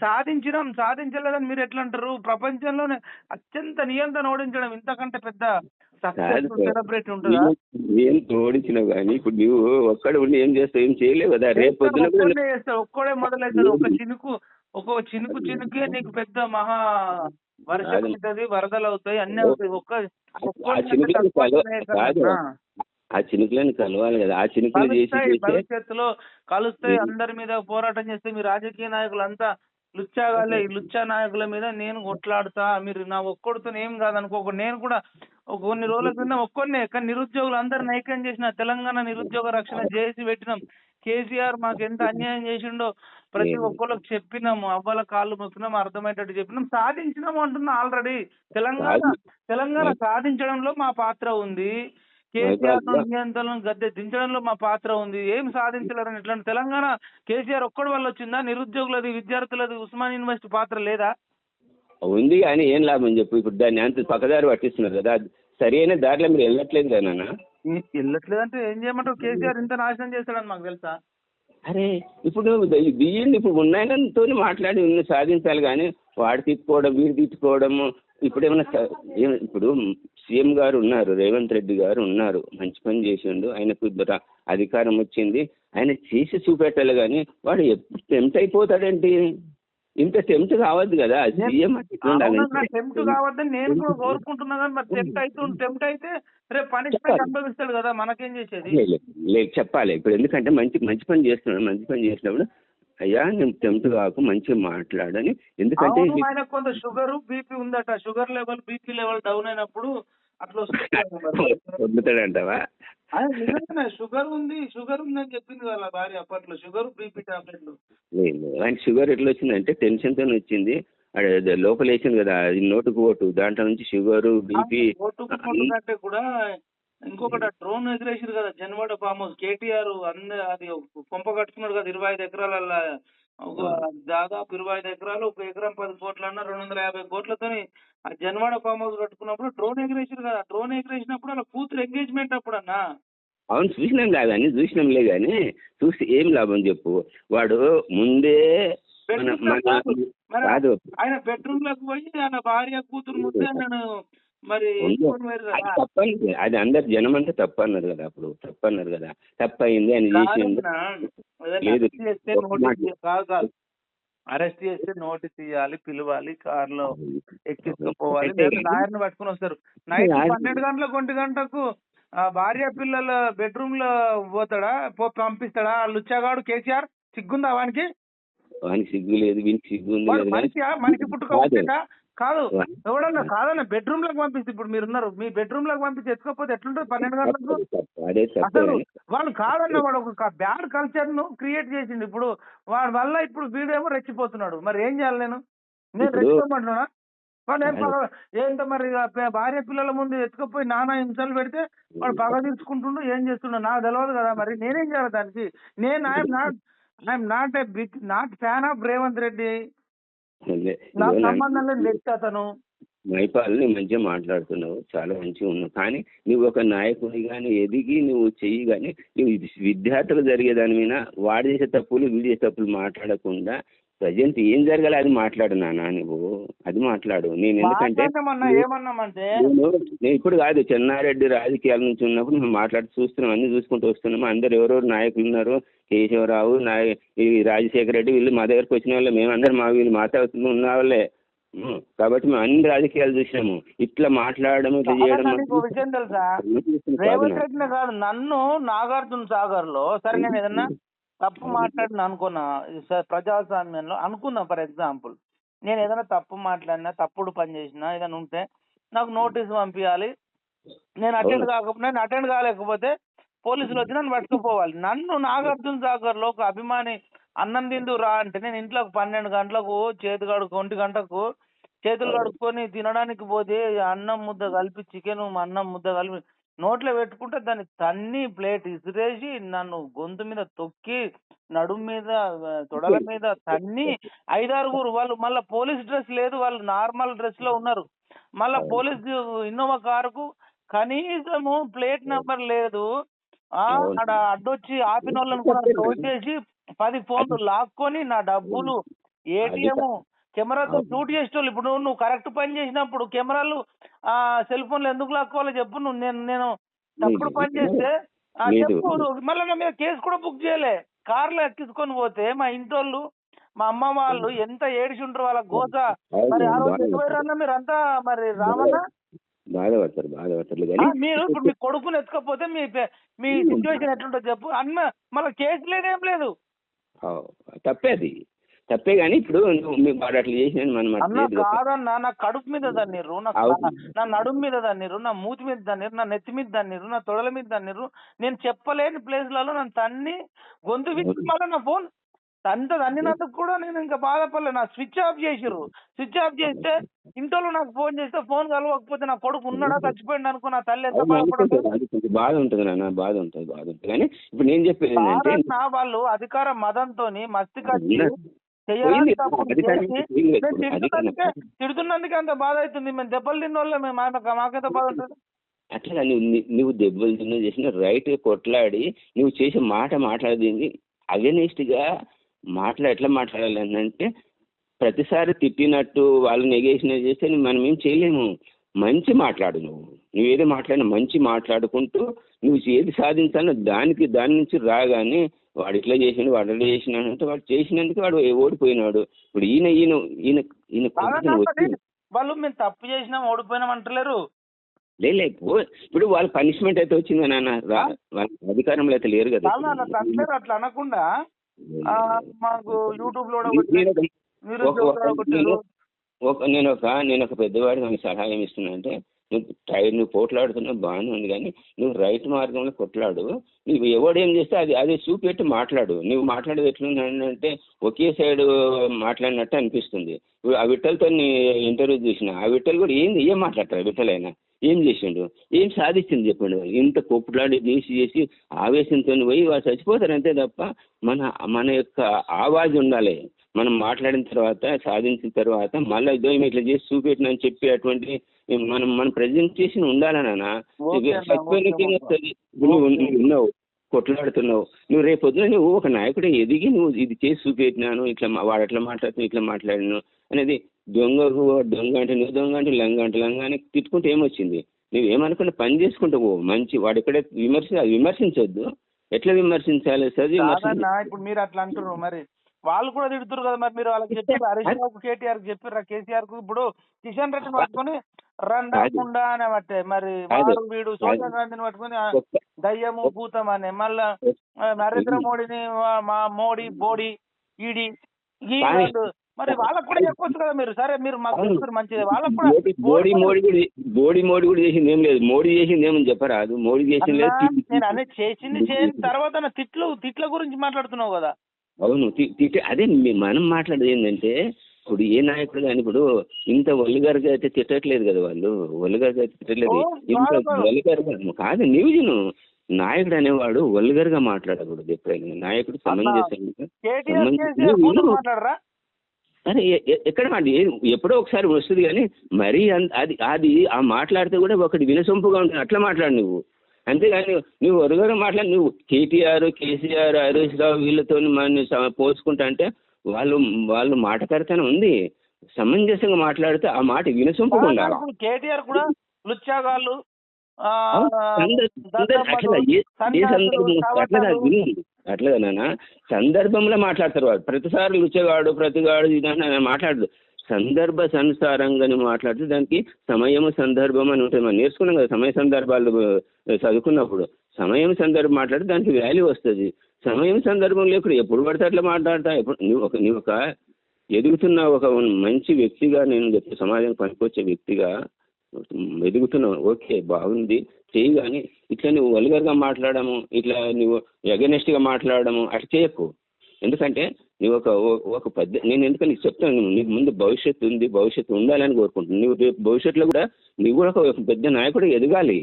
సాధించినాం సాధించలేదని మీరు ఎట్లా అంటారు ప్రపంచంలోనే అత్యంత నియంత్రణ ఓడించడం ఇంతకంటే పెద్ద సెలబ్రేట్ ఉంటుందా? ఏం ఓడించినావు కానీ ఇప్పుడు నువ్వు ఒక్కడ ఉండి ఏం చేస్తావు ఏం చేయలేవు కదా? రేపు కూడా ఒక్కడే మొదలవుతాడు ఒక చినుకు ఒక చినుకు చినుకే నీకు పెద్ద మహా వర్షం. అవుతుంది వరదలు అవుతాయి అన్ని అవుతాయి. ఒక్క ఆ చినుకులను కలవాలి కదా. ఆ చినుకులు చేసి భవిష్యత్తులో కలుస్తాయి. అందరి మీద పోరాటం చేస్తే మీ రాజకీయ నాయకులంతా లుచ్చాగాలే ఈ లుచ్చా నాయకుల మీద నేను కొట్లాడుతా మీరు నా ఒక్కడితో ఏం కాదనుకోక. నేను కూడా ఒక కొన్ని రోజుల క్రితం ఒక్కడినే కానీ నిరుద్యోగులు అందరిని ఐక్యం చేసిన తెలంగాణ నిరుద్యోగ రక్షణ చేసి పెట్టినాం. కేసీఆర్ మాకు ఎంత అన్యాయం చేసిండో ప్రతి ఏం? ఒక్కరికి చెప్పినాము అవ్వాల కాళ్ళు మొక్కినాం అర్థమయ్యేటట్టు చెప్పినాం. సాధించినాము అంటున్నా ఆల్రెడీ. తెలంగాణ తెలంగాణ సాధించడంలో మా పాత్ర ఉంది. కేసీఆర్ నియంత్రణ గద్దె దించడంలో మా పాత్ర ఉంది. ఏం సాధించలేరని ఇట్లా తెలంగాణ కేసీఆర్ ఒక్కడి వల్ల వచ్చిందా? నిరుద్యోగులది విద్యార్థులది ఉస్మాన్ యూనివర్సిటీ పాత్ర లేదా? ఉంది కానీ ఏం లాభం చెప్పు? ఇప్పుడు దాన్ని అంత పక్కదారి పట్టిస్తున్నారు కదా. సరైన దారిలో మీరు వెళ్ళట్లేదు కదా నాన్న? వెళ్ళట్లేదంటే ఏం చేయమంటారు కేసీఆర్ ఇంత నాశనం చేస్తాడని మాకు తెలుసా? అరే ఇప్పుడు బియ్యండి ఇప్పుడు ఉన్నాయనతో మాట్లాడి సాధించాలి కానీ వాడు తిట్టుకోవడం వీడు తిట్టుకోవడము ఇప్పుడు ఏమైనా ఇప్పుడు సీఎం గారు ఉన్నారు రేవంత్ రెడ్డి గారు ఉన్నారు మంచి పని చేసిండు ఆయనకు అధికారం వచ్చింది. ఆయన చేసి చూపెట్టాలి కానీ వాడు ఎప్పుడు టెంప్ట్ అయిపోతాడేంటి? ఇంత టెంప్ట్ కావద్దు కదా సీఎం. టెంప్ట్ కావద్దని నేను కూడా కోరుకుంటున్నా కానీ మరి టెంప్ట్ అయితే టెంప్ట్ అయితే రేపు పనిష్మెంట్ అనుభవిస్తాడు కదా మనకేం చేసేది? లేదు చెప్పాలి. ఇప్పుడు ఎందుకంటే మంచి మంచి పని చేస్తున్నాడు మంచి పని చేసినప్పుడు అయ్యా నేను టెంప్ట్ కాకు మంచిగా మాట్లాడని. ఎందుకంటే కొంత షుగర్ బీపీ ఉందట. Sugar level BP level down అయినప్పుడు అట్లా నిజంగానే షుగర్ ఉంది షుగర్ ఉందని చెప్పింది వాళ్ళ భార్య అప్పట్లో షుగర్ బీపీ టాబ్లెట్లు. ఆయన షుగర్ ఎట్లా వచ్చిందంటే టెన్షన్తో వచ్చింది. అది అది లోపల వేసింది కదా అది నోటుకు ఓటు దాంట్లో నుంచి షుగరు బీపీ కంటే కూడా ఇంకొకటి డ్రోన్ ఎగిరేసారు కదా జన్వాడ ఫామ్ హౌస్ కేటీఆర్ అంద కొంప కట్టుకున్నాడు కదా ఇరవై ఐదు ఎకరాల ఒక దాదాపు ఇరవై ఐదు ఎకరాలు ఒక ఎకరం పది కోట్లు అన్న రెండు వందల యాభై కోట్లతోని ఆ జన్వాడ ఫామ్ హౌస్ కట్టుకున్నప్పుడు డ్రోన్ ఎగిరేసారు కదా డ్రోన్ ఎగిరేసినప్పుడు అలా కూతురు ఎంగేజ్మెంట్ అప్పుడు అన్నా అవును చూసినాం కాదని చూసినాంలే కానీ చూసి ఏం లాభం చెప్పు? వాడు ముందే కాదు. ఆయన బెడ్రూమ్లకు పోయి ఆయన భార్య కూతురు ముద్దే నన్ను మరి అది కదా. తప్పని అది అందరు జనం అంతా తప్పు అన్నారు కదా అప్పుడు తప్పు అన్నారు కదా తప్పు అయింది ఏదైనా లేదు. అరెస్ట్ చేస్తే నోటీస్ మాట. ఇయ్య- కాదు కాదు. అరెస్ట్ చేస్తే నోటీస్ ఇవ్వాలి పిలవాలి కారులో ఎక్కించుకుపోవాలి. అయితే లేదా లాయర్ని పట్టుకొని వస్తారు. నైట్ పన్నెండు గంటలకు ఒంటి గంటకు ఆ భార్య పిల్లల బెడ్రూమ్లో పోతాడా పంపిస్తాడా? లుచ్చగాడు కేసీఆర్? సిగ్గుందా వానికి? వానికి సిగ్గు లేదు వీనికి సిగ్గు ఉంది మనిషి మనిషి పుట్టుక కాదు. ఎవడన్నా కాదన్న బెడ్రూమ్లకు పంపిస్తే ఇప్పుడు మీరు ఉన్నారు. మీ బెడ్రూమ్లకు పంపించి ఎత్తుకోపోతే ఎట్లుంటుంది? పన్నెండు గంటలకు అసలు వాళ్ళు కాదన్న వాడు ఒక బ్యాడ్ కల్చర్ను క్రియేట్ చేసిండు. ఇప్పుడు వాడి వల్ల ఇప్పుడు వీడేమో రెచ్చిపోతున్నాడు. మరి ఏం చేయాలి నేను? నేను రెచ్చిపోమంటున్నా వాడు ఏం కాదు. పగ ఏంటో మరి భార్య పిల్లల ముందు ఎత్తుకుపోయి నానా హింసలు పెడితే వాడు పగ తీర్చుకుంటుండు ఏం చేస్తుండో నాకు తెలియదు కదా మరి. నేనేం చేయాలి దానికి? నేను I'm not I'm not a big not fan of Revanth Reddy. సంబంధం వ్యక్తి అతను మైపాల్ నువ్వు మంచిగా మాట్లాడుతున్నావు. చాలా మంచిగా ఉన్నావు. కానీ నువ్వు ఒక నాయకుడి కానీ ఎదిగి నువ్వు చెయ్యి కానీ నువ్వు విద్యార్థులు జరిగే దాని మీద వాడు చేసే తప్పులు వీడు చేసే తప్పులు మాట్లాడకుండా ప్రజెంట్ ఏం జరగాలి అది మాట్లాడు నాన్న నువ్వు. అది మాట్లాడు. నేను ఎందుకంటే ఏమన్నామంటే? నేను ఇప్పుడు కాదు చెన్నారెడ్డి రాజకీయాల నుంచి ఉన్నప్పుడు మేము మాట్లాడి చూస్తున్నాం అన్ని చూసుకుంటూ వస్తున్నాము అందరు ఎవరెవరు నాయకులు ఉన్నారు? కేశవరావు నాయ ఈ రాజశేఖర రెడ్డి వీళ్ళు మా దగ్గరకు వచ్చిన వాళ్ళు. మేమందరం మా వీళ్ళు మాట్లాడుతూ ఉన్న వాళ్ళే. కాబట్టి మేము అన్ని రాజకీయాలు చూసినాము. ఇట్లా మాట్లాడడం ఇట్లా చేయడం విషయం తెలుసా? రేవంత్ నాకు. రెడ్డినే కాదు నన్ను నాగార్జున సాగర్లో సరే నేను ఏదన్నా తప్పు మాట్లాడిన అనుకున్నా ప్రజాస్వామ్యంలో అనుకున్నా ఫర్ ఎగ్జాంపుల్. నేను ఏదైనా తప్పు మాట్లాడినా తప్పుడు పని చేసినా ఏదైనా ఉంటే నాకు నోటీస్ పంపించాలి నేను అటెండ్ కాకపోతే నేను అటెండ్ కాలేకపోతే పోలీసులు వచ్చి నన్ను పట్టుకుపోవాలి. నన్ను నాగార్జున సాగర్లో ఒక అభిమాని అన్నం తిందు రా అంటే నేను ఇంట్లో పన్నెండు గంటలకు చేతి కడుకు ఒంటి గంటకు చేతులు కడుక్కొని తినడానికి పోతే అన్నం ముద్ద కలిపి చికెన్ అన్నం ముద్ద కలిపి నోట్లో పెట్టుకుంటే దాన్ని తన్ని ప్లేట్ ఇసిరేసి నన్ను గొంతు మీద తొక్కి నడుము మీద తొడల మీద తన్ని ఐదారుగురు వాళ్ళు మళ్ళీ పోలీస్ డ్రెస్ లేదు వాళ్ళు నార్మల్ డ్రెస్లో ఉన్నారు. మళ్ళా పోలీస్ ఇన్నోవా కారుకు కనీసము ప్లేట్ నెంబర్ లేదు. ఆడ అడ్డొచ్చి ఆపిన వాళ్ళని కూడా తోసేసి పది ఫోన్లు లాక్కొని నా డబ్బులు ఏటీఎం కెమెరాతో. షూట్ చేసేటోళ్ళు ఇప్పుడు నువ్వు నువ్వు కరెక్ట్ పని చేసినప్పుడు కెమెరాలు ఆ సెల్ ఫోన్లు ఎందుకు లాక్కోవాలో చెప్పు నువ్వు. నేను నేను తప్పుడు. పని చేస్తే. చెప్పు మళ్ళీ నా మీద కేసు కూడా బుక్ చేయలే. కార్లో ఎక్కించుకొని పోతే మా ఇంటోళ్ళు మా అమ్మ వాళ్ళు ఎంత ఏడిచి ఉంటారు వాళ్ళ గోస. మరి ఆ రోజు బాగా ఎటు పోయారన్నా మీరంతా మరి బాధపడతారు. బాధపడతారు ఆ, కానీ మీరు ఇప్పుడు మీ కొడుకుని ఎత్తుకపోతే మీ మీ సిచ్యువేషన్ ఎట్లుంటుందో చెప్పు. అన్న మళ్ళీ కేసు లేదేం లేదు. ఆ, తప్పే కానీ ఇప్పుడు నువ్వు మీ వాడు అట్లా చేసిన అన్న. కాదన్న నా కడుపు మీద దన్నిర్రు నా. నా నడుము మీద దన్నిర్రు నా మూతి మీద దన్నిర్రు నా నెత్తి మీద దన్నిర్రు నా తొడల మీద దన్నిర్రు నేను చెప్పలేని ప్లేస్లలో నన్ను తన్ని గొంతు విచ్చి. మళ్ళీ నా ఫోన్ అంత తన్నినందుకు కూడా నేను ఇంకా బాధపడలే నా స్విచ్ ఆఫ్ చేసిర్రు స్విచ్ ఆఫ్ చేస్తే ఇంట్లో నాకు ఫోన్ చేస్తే ఫోన్ కలవకపోతే నా కొడుకు ఉన్నాడా చచ్చిపోయింది అనుకో నా తల్లి ఎంత కొంచెం బాధ ఉంటుంది నాన్న బాధ ఉంటుంది బాధ ఉంటుంది కానీ ఇప్పుడు నేను చెప్పేది వాళ్ళు అధికార మదంతోని మస్తి తిడుతున్నందుకే అంత బాధ అవుతుంది. మేము దెబ్బలు తిన్న వాళ్ళే మేము మాకు మాకెంత బాధ ఉంటుంది? అట్లా నువ్వు నువ్వు దెబ్బలు తిన్న చేసిన రైట్ కొట్లాడి నువ్వు చేసే మాట మాట్లాడింది అగెనిస్ట్గా మాట్లా ఎట్లా మాట్లాడాలి అంటే ప్రతిసారి తిట్టినట్టు వాళ్ళు నెగేషన్ చేస్తే మనం ఏం చేయలేము. మంచి మాట్లాడు నువ్వు. నువ్వు ఏది మాట్లాడినా మంచి మాట్లాడుకుంటూ నువ్వు ఏది సాధించాలో దానికి దాని నుంచి రాగానే వాడు ఇట్లా చేసిండు వాడు అట్లా చేసినాడు అంటే వాడు చేసినందుకు వాడు ఓడిపోయినాడు. ఇప్పుడు ఈయన ఈయన ఈయన ఈయన వాళ్ళు మేము తప్పు చేసినాం ఓడిపోయినాం అంటలేరు. లేదు ఇప్పుడు వాళ్ళ పనిష్మెంట్ అయితే వచ్చింది నాన్న? రా- వాళ్ళ అధికారంలో అయితే లేరు కదా. అట్లా అనకుండా మాకు యూట్యూబ్లో ఒక-. నేను- ఒక నేను ఒక పెద్దవాడికి సహాయం ఇస్తున్నా అంటే నువ్వు టైర్ నువ్వు పోట్లాడుతున్నావు బాగానే ఉంది కానీ నువ్వు రైట్ మార్గంలో కొట్లాడు. నువ్వు ఎవడు ఏం చేస్తే అది అది చూపెట్టి మాట్లాడు. నువ్వు మాట్లాడేది ఎట్లుంది అంటే ఒకే సైడ్ మాట్లాడినట్టు అనిపిస్తుంది. ఆ విట్టలతో నీ ఇంటర్వ్యూ చూసిన ఆ విట్టలు కూడా ఏంది ఏం మాట్లాడతారు ఆ ఏం చేసిండు? ఏం సాధించింది చెప్పండి ఇంత కొప్పులాడి దీసి చేసి ఆవేశంతో పోయి వాళ్ళు చచ్చిపోతారు అంతే తప్ప మన మన యొక్క ఆవాజ్ ఉండాలి. మనం మాట్లాడిన తర్వాత సాధించిన తర్వాత మళ్ళీ ఇదో ఇట్లా చేసి చూపెట్టిన అని చెప్పి అటువంటి మనం మన ప్రజెంటేషన్ ఉండాలి నాన్న? ఓకే అన్న, చచ్చిపోయినకి ఏం ఓకే, వస్తుంది? ఇప్పుడు నువ్వు ఓకే. నువ్వు ఉన్నావు కొట్లాడుతున్నావు. నువ్వు రేపు పొద్దున నువ్వు ఒక నాయకుడు ఎదిగి నువ్వు ఇది చేసి చూపెట్టినాను ఇట్లా వాడు అట్లా మాట్లాడుతున్నావు ఇట్లా మాట్లాడినాను అనేది దొంగకు దొంగ అంటే నువ్వు దొంగ అంటే లంగ అంటే లంగ అని తిట్టుకుంటే ఏమొచ్చింది? నువ్వు ఏమనుకున్నా పని చేసుకుంటూ పో మంచి వాడు ఎక్కడ విమర్శ విమర్శించొద్దు. ఎట్లా విమర్శించాలి? ఇప్పుడు మీరు అట్లా అంటున్నారు మరి. వాళ్ళు కూడా తిడుతురు కదా మరి మీరు వాళ్ళకి చెప్పి హరీష్ రావుకు కేటీఆర్కి చెప్పిర్రా కేసీఆర్కు ఇప్పుడు కిషన్ రెడ్డిని పట్టుకొని రండా అని బట్టే. మరి. వాడు వీడు సోనియా గాంధీని పట్టుకొని దయ్యము భూతం అని మళ్ళా నరేంద్ర మోడీని మా మోడీ బోడీ ఈడీ ఈ మరి వాళ్ళకు కూడా చెప్పొచ్చు కదా మీరు. సరే మీరు మాకు. చెప్తారు మంచిది. వాళ్ళకు కూడా మోడీ మోడీ మోడీ కూడా మోడీ మోడీ కూడా చేసింది ఏం లేదు. మోడీ చేసింది ఏమని చెప్పరాదు. మోడీ చేసింది లేదు నేను అనేది చేసింది. చేయని తర్వాత తిట్లు తిట్ల గురించి మాట్లాడుతున్నావు కదా. అవును తి- తిట్టే అదే మీ- మనం మాట్లాడేది ఏంటంటే ఇప్పుడు ఏ నాయకుడు కానీ ఇప్పుడు ఇంత ఒలిగారుగా అయితే తిట్టట్లేదు కదా వాళ్ళు ఒలిగారుగా అయితే తిట్టట్లేదు. ఓ, ఇంత కాదు, కాదు. న్యూజను నాయకుడు అనేవాడు ఒలిగారుగా మాట్లాడకూడదు ఎప్పుడైనా. నాయకుడు సమంజసంగా అరే ఎ- ఎ- ఎక్కడ మాట ఎప్పుడో ఒకసారి వస్తుంది కానీ మరీ అది అది ఆ మాట్లాడితే కూడా ఒకటి వినసొంపుగా ఉంటుంది అట్లా మాట్లాడు నువ్వు. అంతేగాని నువ్వు ఒరుగరు మాట్లాడి నువ్వు కేటీఆర్ కేసీఆర్ హరీష్ రావు వీళ్ళతో మన పోల్చుకుంటా అంటే వాళ్ళు వాళ్ళు మాటకరితనం ఉంది. సమంజసంగా మాట్లాడితే ఆ మాట వినసొంపుగా ఉండాలి ఇప్పుడు కేటీఆర్ కూడా. విను. అట్లా నాన్న. సందర్భంలో మాట్లాడతారు వాడు ప్రతిసారి లుచ్చగాడు ప్రతిగాడు ఇదని మాట్లాడదు. సందర్భ సంసారంగా మాట్లాడితే దానికి సమయము సందర్భం అని ఉంటుంది. మనం నేర్చుకున్నాం కదా సమయ సందర్భాలు చదువుకున్నప్పుడు. సమయం సందర్భం మాట్లాడితే దానికి వాల్యూ వస్తుంది. సమయం సందర్భం లేకుండా ఎప్పుడు పడితే అట్లా మాట్లాడతా. ఎప్పుడు నువ్వు ఒక నువ్వు ఒక ఎదుగుతున్న ఒక మంచి వ్యక్తిగా నేను చెప్తే సమాజానికి పనికొచ్చే వ్యక్తిగా ఎదుగుతున్నావు ఓకే బాగుంది. చేయి కానీ ఇట్లా నువ్వు వల్గర్గా మాట్లాడము ఇట్లా నువ్వు ఎగనెస్ట్గా మాట్లాడము అట్లా చేయకు. ఎందుకంటే నువ్వు ఒక ఒక పెద్ద నేను ఎందుకంటే నీకు చెప్తాను నీకు ముందు భవిష్యత్తు ఉంది భవిష్యత్తు ఉండాలని కోరుకుంటున్నాను. నువ్వు రేపు భవిష్యత్తులో కూడా నువ్వు కూడా ఒక పెద్ద నాయకుడు ఎదగాలి.